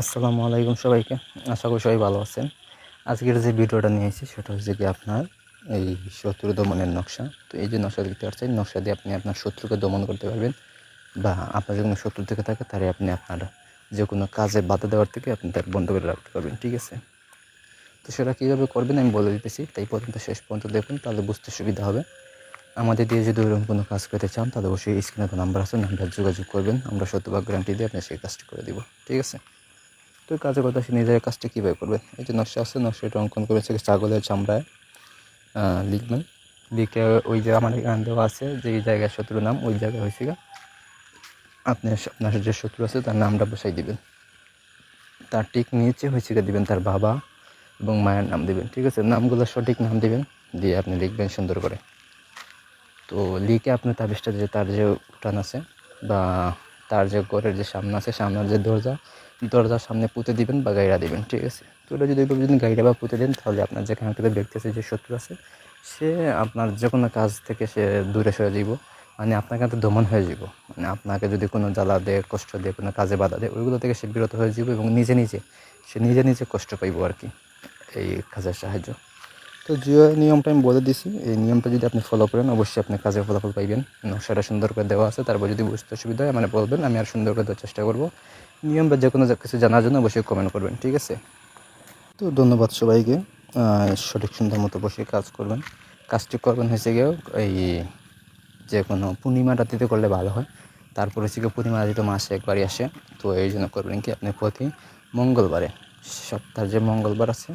আসসালামু আলাইকুম সবাইকে। আশা করি সবাই ভালো আছেন। আজকের যে ভিডিওটা নিয়ে এসেছি, সেটা হচ্ছে কি আপনার এই শত্রু দমনের নকশা। তো এই যে নকশা দেখতে পাচ্ছেন, নকশা দিয়ে আপনি আপনার শত্রুকে দমন করতে পারবেন বা আপনার যে কোনো শত্রু থেকে থাকে, তারে আপনি আপনার যে কোনো কাজে বাধা দেওয়ার থেকে আপনি তার বন্ধ করে রাখতে পারবেন, ঠিক আছে? তো সেটা কীভাবে করবেন আমি বলে দিতেছি। তাই পর্যন্ত শেষ পর্যন্ত দেখুন, তাহলে বুঝতে সুবিধা হবে। আমাদের দিয়ে যদি ওরকম কোনো কাজ করতে চান, তাহলে অবশ্যই স্ক্রিনে তো নাম্বার আছে, নাম্বার যোগাযোগ করবেন। আমরা শতভাগ গ্যারান্টি দিয়ে আপনি সেই কাজটি করে দিব, ঠিক আছে? তো কাজের কথা সে নিজের কাজটা কীভাবে করবে? এই যে নকশা আছে, নকশাটা অঙ্কন করেছে ছাগলের চামড়ায় লিখবেন। লিখে ওই যে আমার এখানে দেওয়া আছে যে এই জায়গায় শত্রু নাম, ওই জায়গায় হয়েছে আপনি আপনার যে শত্রু আছে তার নামটা বসাই দিবেন। তার ঠিক নিচে হয়েছে দিবেন তার বাবা এবং মায়ের নাম দিবেন, ঠিক আছে? নামগুলো সঠিক নাম দিবেন, দিয়ে আপনি লিখবেন সুন্দর করে। তো লিখে আপনি তাবিজটা যে তার যে উঠান আছে বা তার যে ঘরের যে সামনে আছে, সামনের যে দরজা, দরজার সামনে পুঁতে দিবেন বা গাইড়া দিবেন, ঠিক আছে? তো ওটা যদি যদি গাইড়া বা পুঁতে দেন, তাহলে আপনার যেখানে থেকে ব্যক্তি আছে যে শত্রু আছে, সে আপনার যে কোনো কাজ থেকে সে দূরে সরে যাব মানে আপনার কাছে দমন হয়ে যাব মানে আপনাকে যদি কোনো জ্বালা দেয়, কষ্ট দেয়, কোনো কাজে বাধা দেয়, ওইগুলো থেকে সে বিরত হয়ে যাব এবং নিজে নিজে, সে নিজে নিজে কষ্ট পাইব আর কি, এই কাজের সাহায্য। তো যে নিয়মটা আমি বলে দিছি। এই নিয়মটা যদি আপনি ফলো করেন, অবশ্যই আপনি কাজের ফলাফল পাইবেন। নকশাটা সুন্দর করে দেওয়া আছে, তারপর যদি বুঝতে অসুবিধা হয় মানে বলবেন, আমি আর সুন্দর করে দেওয়ার চেষ্টা করব। নিয়ম বা যে কোনো কিছু জানার জন্য অবশ্যই কমেন্ট করবেন, ঠিক আছে? তো ধন্যবাদ সবাইকে। সঠিক সুন্দর মতো বসে কাজ করবেন। কাজটি করবেন হয়েছে গিয়েও এই যে কোনো পূর্ণিমা রাত্রিতে করলে ভালো হয়। তারপর হচ্ছে গিয়ে পূর্ণিমা রাত্রি তো মাসে একবারই আসে। তো এই জন্য করবেন কি, আপনি প্রতি মঙ্গলবারে, সপ্তাহের যে মঙ্গলবার আছে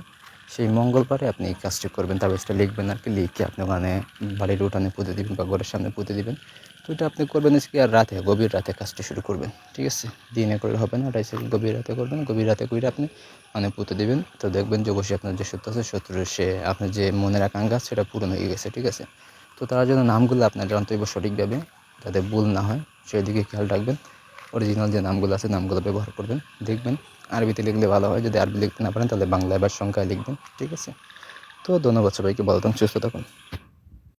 সেই মঙ্গলবারে আপনি এই কাজটি করবেন, তারপর সেটা লিখবেন আর কি, লিখে আপনি ওখানে বাড়ির উঠানে পুঁতে দিবেন বা ঘরের সামনে পুঁতে দিবেন। তো এটা আপনি করবেন কি আর রাতে, গভীর রাতে কাজটি শুরু করবেন, ঠিক আছে? দিনে করলে হবে না ওটা গভীর রাতে করবেন, গভীর রাতে করে আপনি মানে পুঁতে দিবেন। তো দেখবেন যে অবশ্যই আপনার যে সত্য আছে, শত্রুর সে, আপনার যে মনের আকাঙ্ক্ষা সেটা পূরণ হয়ে গেছে, ঠিক আছে? তো তার জন্য নামগুলো আপনার জানতে সঠিকভাবে, যাতে ভুল না হয়, সেদিকে খেয়াল রাখবেন। অরিজিনাল যে নামগুলো আছে, নামগুলো ব্যবহার করবেন, দেখবেন। আরবিতে লিখলে ভালো হয়, যদি আরবি লিখতে না পারেন, তাহলে বাংলায় বা সংখ্যায় লিখবেন, ঠিক আছে? তো ধন্যবাদ সবাইকে থাকুন, সুস্থ থাকুন।